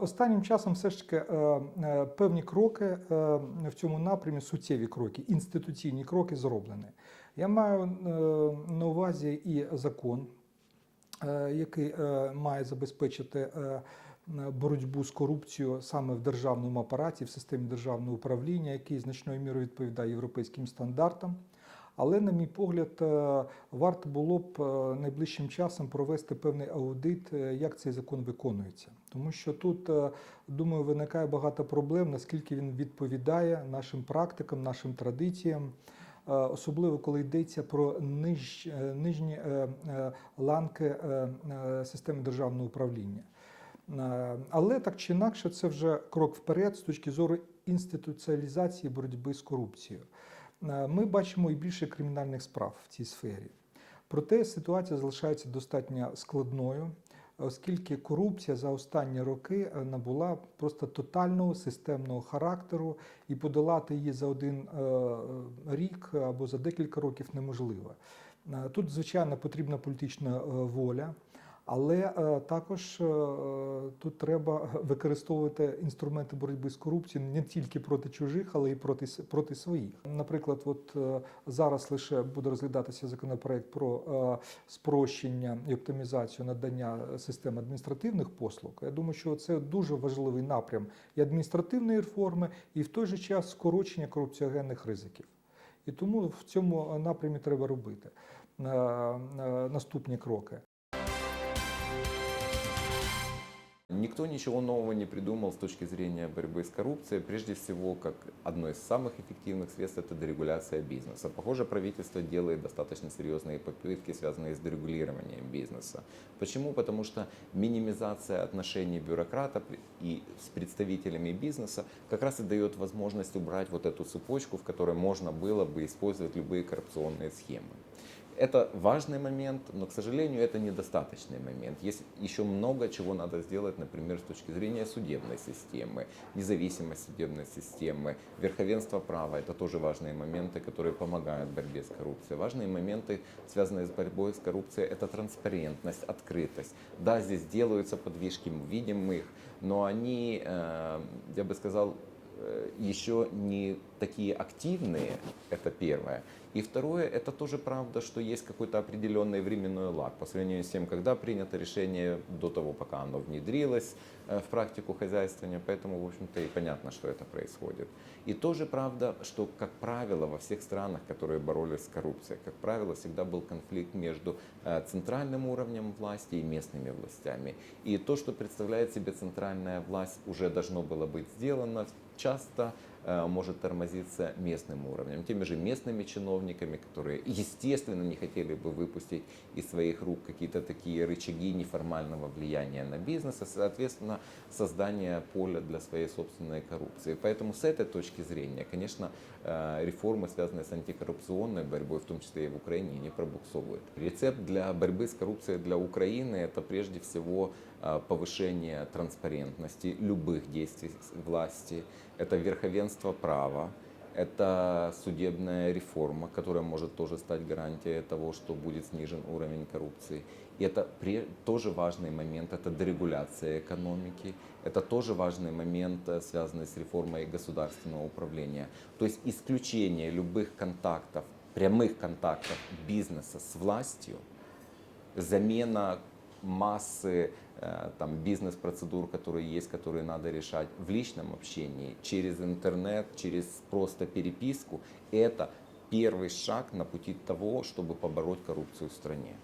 Останнім часом все ж таки е, е, певні кроки е, в цьому напрямі, суттєві кроки, інституційні кроки зроблені. Я маю на увазі і закон, який має забезпечити боротьбу з корупцією саме в державному апараті, в системі державного управління, який значною мірою відповідає європейським стандартам. Але, на мій погляд, е, варто було б е, найближчим часом провести певний аудит, е, як цей закон виконується. Тому що тут, думаю, виникає багато проблем, наскільки він відповідає нашим практикам, нашим традиціям. Особливо коли йдеться про ниж, нижні ланки системи державного управління. Але так чи інакше, це вже крок вперед з точки зору інституціалізації боротьби з корупцією. Е, Ми бачимо і більше кримінальних справ в цій сфері. Проте ситуація залишається достатньо складною, оскільки корупція за останні роки е, набула просто тотального системного характеру, і подолати її за один е, рік або за декілька років неможливо. Тут, звичайно, потрібна політична воля. Але е, також е, тут треба використовувати інструменти боротьби з корупцією не тільки проти чужих, але й проти, проти своїх. Наприклад, от е, зараз лише буде розглядатися законопроект про спрощення і оптимізацію надання систем адміністративних послуг. Я думаю, що це дуже важливий напрям і адміністративної реформи, і в той же час скорочення корупціогенних ризиків. І тому в цьому напрямі треба робити наступні кроки. Никто ничего нового не придумал с точки зрения борьбы с коррупцией. Прежде всего, как одно из самых эффективных средств, это дерегуляция бизнеса. Похоже, правительство делает достаточно серьезные попытки, связанные с дерегулированием бизнеса. Почему? Потому что минимизация отношений бюрократа и с представителями бизнеса как раз и дает возможность убрать вот эту цепочку, в которой можно было бы использовать любые коррупционные схемы. Это важный момент, но, к сожалению, это недостаточный момент. Есть еще много чего надо сделать, например, с точки зрения судебной системы, независимость судебной системы, верховенство права. Это тоже важные моменты, которые помогают борьбе с коррупцией. Важные моменты, связанные с борьбой с коррупцией, это транспарентность, открытость. Да, здесь делаются подвижки, мы видим их, но они, э, я бы сказал, э, еще не такие активные, это первое. И второе, это тоже правда, что есть какой-то определенный временной лаг по сравнению с тем, когда принято решение до того, пока оно внедрилось э, в практику хозяйствования, поэтому, в общем-то, и понятно, что это происходит. И тоже правда, что, как правило, во всех странах, которые боролись с коррупцией, как правило, всегда был конфликт между э, центральным уровнем власти и местными властями. И то, что представляет себе центральная власть, уже должно было быть сделано, часто может тормозиться местным уровнем, теми же местными чиновниками, которые, естественно, не хотели бы выпустить из своих рук какие-то такие рычаги неформального влияния на бизнес, и, соответственно, создание поля для своей собственной коррупции. Поэтому с этой точки зрения, конечно, э, реформы, связанные с антикоррупционной борьбой, в том числе и в Украине, не пробуксовывают. Рецепт для борьбы с коррупцией для Украины – это прежде всего э, повышение транспарентности любых действий власти, это верховенство права, это судебная реформа, которая может тоже стать гарантией того, что будет снижен уровень коррупции. И это тоже важный момент, это дерегуляция экономики, это тоже важный момент, э, связанный с реформой государственного управления. То есть исключение любых контактов, прямых контактов бизнеса с властью, замена массы э, там, бизнес-процедур, которые есть, которые надо решать в личном общении, через интернет, через просто переписку, это первый шаг на пути того, чтобы побороть коррупцию в стране.